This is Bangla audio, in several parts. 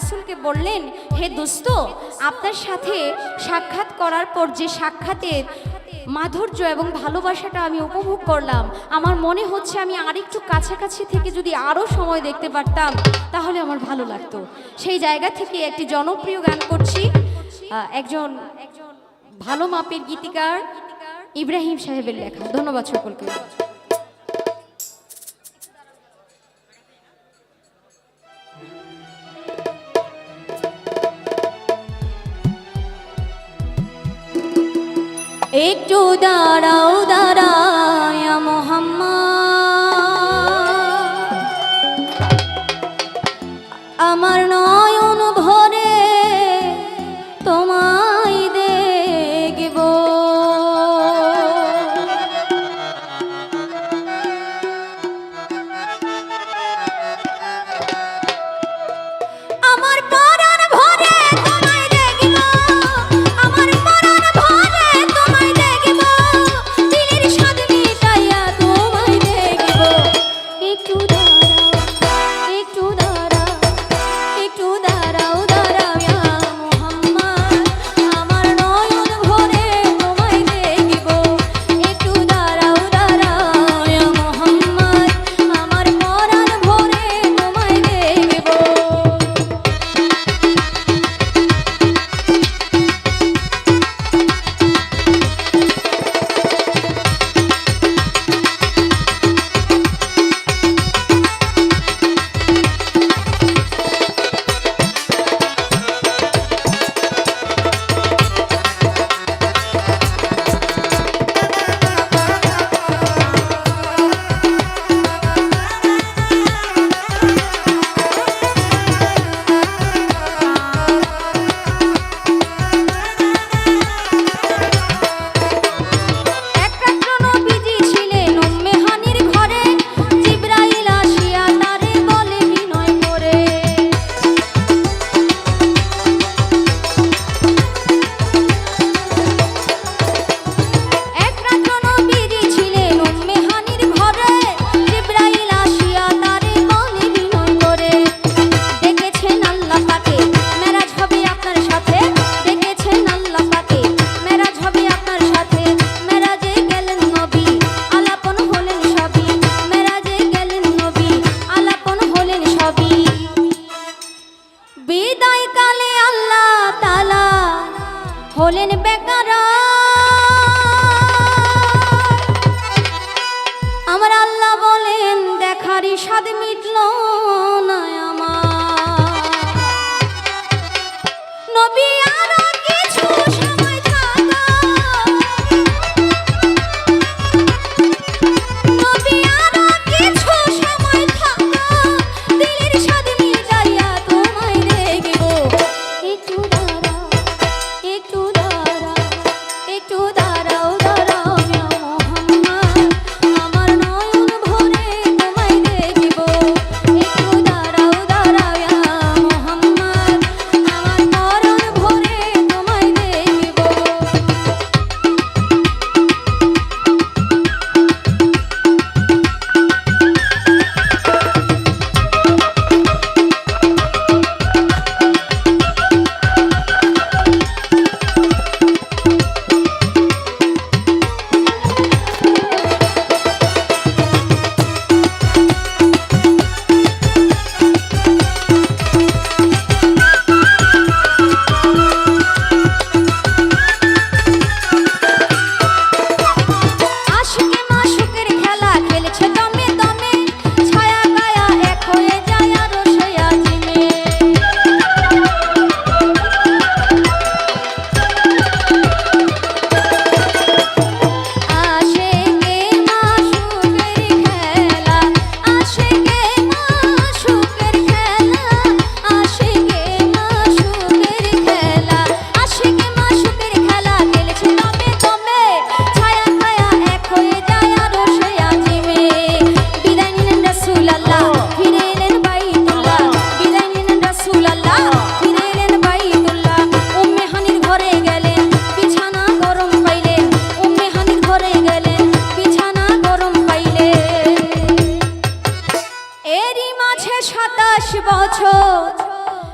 রাসুলকে বললেন, হে দোস্ত, আপনার সাথে সাক্ষাৎ করার পর যে সাক্ষাতের মাধুর্য এবং ভালোবাসাটা আমি উপভোগ করলাম, আমার মনে হচ্ছে আমি আরেকটু কাছাকাছি থেকে যদি আরও সময় দেখতে পারতাম, তাহলে আমার ভালো লাগতো। সেই জায়গা থেকে একটি জনপ্রিয় গান করছি একজন একজন ভালো মাপের গীতিকার ইব্রাহিম সাহেবের লেখা। ধন্যবাদ সকলকে। একটু দাঁড়াও দাঁড়ায় মোহাম্মদ। আমার স্বাদ মিটলো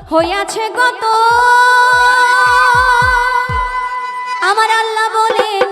হইয়াছে গত আমার আল্লাহ বলেন